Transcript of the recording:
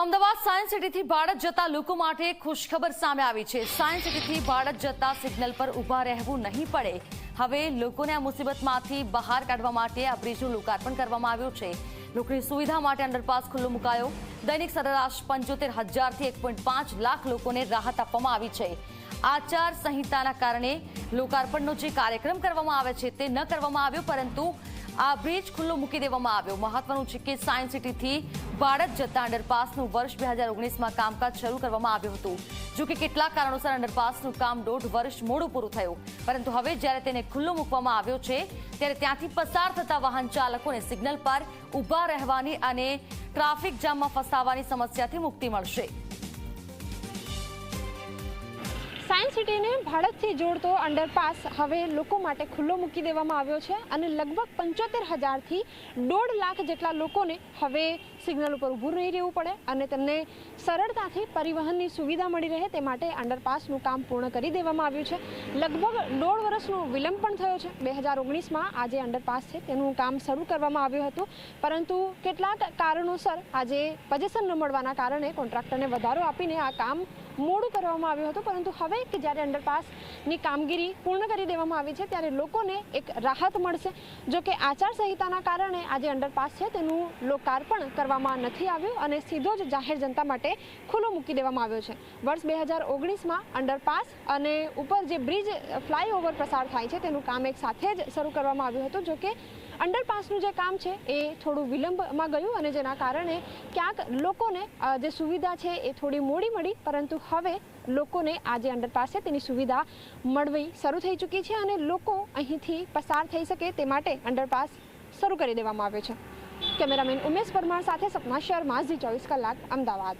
Ahmedabad science સિટીથી Bharat જતા લોકો માટે ખુશખબર સામે આવી છે. સાયન્સ સિટીથી ભારત જતા સિગ્નલ પર ઊભા રહેવું નહીં પડે. હવે લોકોને આ મુસીબતમાંથી બહાર કાઢવા માટે આ બ્રિજનું લોકાર્પણ કરવામાં આવ્યું છે. લોકોની સુવિધા માટે અંડરપાસ ખુલ્લો મુકાયો. દૈનિક સરેરાશ પંચોતેર હજારથી એક પોઈન્ટ પાંચ લાખ લોકોને રાહત આપવામાં આવી છે. આચાર સંહિતાના કારણે લોકાર્પણનો જે કાર્યક્રમ કરવામાં આવે છે તે ન કરવામાં આવ્યો, પરંતુ આ બ્રિજ ખુલ્લો મૂકી દેવામાં આવ્યો. મહત્વનું છે કે સાયન્સ સિટીથી બાળક જતા અંડરપાસનું વર્ષ બે હજાર ઓગણીસમાં કામકાજ શરૂ કરવામાં આવ્યું હતું. જો કે કેટલાક કારણોસર અંડરપાસનું કામ દોઢ વર્ષ મોડું પૂરું થયું. પરંતુ હવે જ્યારે તેને ખુલ્લો મૂકવામાં આવ્યો છે, ત્યારે ત્યાંથી પસાર થતા વાહન ચાલકોને સિગ્નલ પર ઊભા રહેવાની અને ટ્રાફિક જામમાં ફસાવાની સમસ્યાથી મુક્તિ મળશે. સાયન્સ સિટીને ભારતથી જોડતો અંડરપાસ હવે લોકો માટે ખુલ્લો મૂકી દેવામાં આવ્યો છે અને લગભગ પંચોતેર હજારથી દોઢ લાખ જેટલા લોકોને હવે સિગ્નલ ઉપર ઊભું નહીં રહેવું પડે અને તેમને સરળતાથી પરિવહનની સુવિધા મળી રહે તે માટે અંડરપાસનું કામ પૂર્ણ કરી દેવામાં આવ્યું છે. લગભગ દોઢ વર્ષનો વિલંબ પણ થયો છે. બે હજાર ઓગણીસમાં આ જે અંડરપાસ છે તેનું કામ શરૂ કરવામાં આવ્યું હતું. પરંતુ કેટલાક કારણોસર આજે પજેશન ન મળવાના કારણે કોન્ટ્રાક્ટરને વધારો આપીને આ કામ મોડું કરવામાં આવ્યું હતું, પરંતુ હવે કે જ્યારે અંડરપાસની કામગીરી પૂર્ણ કરી દેવામાં આવી છે, ત્યારે લોકોને એક રાહત મળશે. જો કે આચારસંહિતાના કારણે આ જે અંડરપાસ છે, તેનું લોકાર્પણ કરવામાં નથી આવ્યું અને સીધો જ જાહેર જનતા માટે ખુલ્લો મૂકી દેવામાં આવ્યો છે. વર્ષ બે હજાર ઓગણીસમાં અંડરપાસ અને ઉપર જે બ્રિજ ફ્લાયઓવર પસાર થાય છે, તેનું કામ એક સાથે જ શરૂ કરવામાં આવ્યું હતું, જો કે અંડરપાસનું જે કામ છે એ થોડું વિલંબમાં ગયું અને જેના કારણે ક્યાંક લોકોને જે સુવિધા છે એ થોડી મોડી મળી, પરંતુ હવે લોકોને આ જે અંડરપાસ છે તેની સુવિધા મળવી શરૂ થઈ ચૂકી છે અને લોકો અહીંથી પસાર થઈ શકે તે માટે અંડરપાસ શરૂ કરી દેવામાં આવ્યો છે. કેમેરામેન ઉમેશ પરમાર સાથે સપના શર્મા, ઝી ચોવીસ કલાક, અમદાવાદ.